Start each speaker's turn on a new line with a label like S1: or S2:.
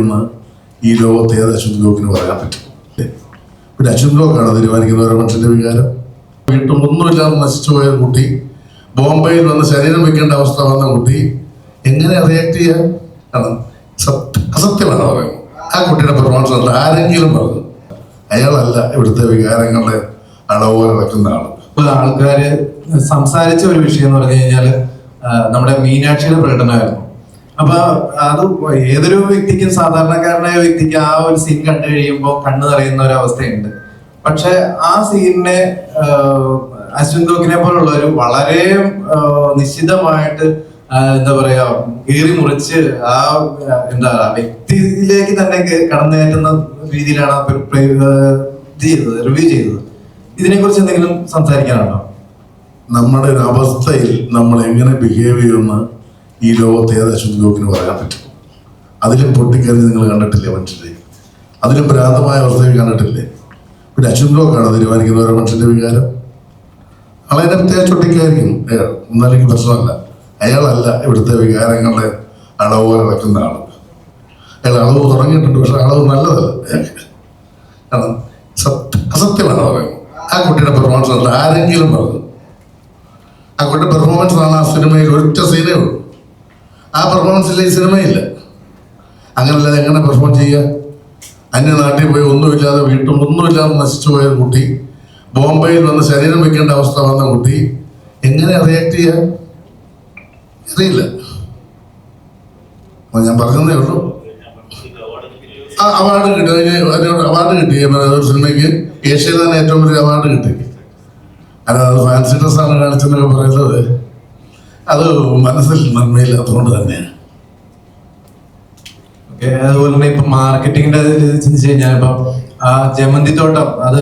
S1: എന്ന് ഈ ലോകത്തെ ഏത് അശ്വന്ത് ലോക്കിന് പറയാൻ പറ്റും? പിന്നെ അശ്വന്ത് ലോക്കാണ് തീരുമാനിക്കുന്ന ഓരോ മനുഷ്യന്റെ വികാരം? വീട്ടും ഒന്നുമില്ലാതെ നശിച്ചു പോയ കുട്ടി ബോംബെയിൽ വന്ന് ശരീരം വെക്കേണ്ട അവസ്ഥ വന്ന കുട്ടി എങ്ങനെ റിയാക്ട് ചെയ്യാൻ? കാരണം സത്യ- അസത്യമാണ് പറയുന്നത്. ആ കുട്ടിയുടെ പെർഫോമൻസ് അല്ല ആരെങ്കിലും പറഞ്ഞു അയാളല്ല ഇവിടുത്തെ വികാരങ്ങളുടെ അളവ് നടക്കുന്ന ആൾ.
S2: ഇപ്പൊ ആൾക്കാര് സംസാരിച്ച ഒരു വിഷയം എന്ന് പറഞ്ഞു കഴിഞ്ഞാൽ നമ്മുടെ മീനാക്ഷിയുടെ പ്രകടനമായിരുന്നു. അപ്പൊ അത് ഏതൊരു വ്യക്തിക്കും സാധാരണക്കാരനായ വ്യക്തിക്ക് ആ ഒരു സീൻ കണ്ടു കഴിയുമ്പോൾ കണ്ണു നിറയുന്ന ഒരു അവസ്ഥയുണ്ട്. പക്ഷെ ആ സീനിനെ അശ്വിൻ തോക്കിനെ ഒരു വളരെ നിശ്ചിതമായിട്ട് എന്താ പറയാ കീറി മുറിച്ച് ആ എന്താ വ്യക്തിയിലേക്ക് തന്നെ കടന്നു കയറ്റുന്ന രീതിയിലാണ് ചെയ്തത് റിവ്യൂ ചെയ്തത്. ഇതിനെ കുറിച്ച് എന്തെങ്കിലും സംസാരിക്കാനുണ്ടോ?
S1: നമ്മുടെ ഒരു അവസ്ഥയിൽ നമ്മൾ എങ്ങനെ ബിഹേവ് ചെയ്യുമെന്ന് ഈ ലോകത്ത് ഏകദേശം ലോകത്തിന് പറയാൻ പറ്റും. അതിലും പൊട്ടിക്കറി നിങ്ങൾ കണ്ടിട്ടില്ലേ മനുഷ്യരെ? അതിലും ഭ്രാന്തമായ അവസ്ഥയിൽ കണ്ടിട്ടില്ലേ? പിന്നെ അശ്വന്ത് ലോക്കാണ് തീരുമാനിക്കുന്ന ഓരോ മനുഷ്യന്റെ വികാരം. അയാളെ പ്രത്യേകിച്ച് ഒട്ടിക്കായിരിക്കും അയാൾ ഒന്നല്ലെങ്കിൽ പ്രശ്നമല്ല. അയാളല്ല ഇവിടുത്തെ വികാരങ്ങളുടെ അളവ് നടക്കുന്ന ആൾ. അയാൾ അളവ് തുടങ്ങിയിട്ടുണ്ട് പക്ഷെ അളവ് നല്ലതല്ല. കാരണം സത്യ അസത്യമാണ് പറയുന്നത്. ആ കുട്ടിയുടെ പെർഫോമൻസ് ആരെങ്കിലും പറഞ്ഞു. ആ കുട്ടിയുടെ പെർഫോമൻസ് ആണ് ആ സിനിമയിൽ ഒറ്റ സീനേ ഉള്ളൂ. ആ പെർഫോമൻസ് ഇല്ല ഈ സിനിമയില്ല. അങ്ങനല്ലാതെ എങ്ങനെ പെർഫോം ചെയ്യുക അന്യ നാട്ടിൽ പോയി ഒന്നുമില്ലാതെ വീട്ടും ഒന്നുമില്ലാതെ നശിച്ചു പോയ കുട്ടി ബോംബെയിൽ വന്ന് ശരീരം വെക്കേണ്ട അവസ്ഥ വന്ന കുട്ടി എങ്ങനെ റിയാക്ട് ചെയ്യാൻ അറിയില്ല. ഞാൻ പറഞ്ഞതേ ഉള്ളൂ. ആ അവാർഡ് കിട്ടി. അവാർഡ് കിട്ടി. ഒരു സിനിമയ്ക്ക് ഏഷ്യയിൽ തന്നെ ഏറ്റവും വലിയ അവാർഡ് കിട്ടി. അല്ലാതെ ഫാൻസി ഡ്രസ്സാണ് കാണിച്ചെന്നൊക്കെ പറയുന്നത്. അത് മനസ്സിൽ നന്മയില്ലാത്തതുകൊണ്ട് തന്നെയാണ്.
S2: ഓക്കെ അതുപോലെ തന്നെ ഇപ്പൊ മാർക്കറ്റിംഗിന്റെ ചിന്തിച്ചു കഴിഞ്ഞാൽ ഇപ്പൊ ആ ജമന്തി തോട്ടം അത്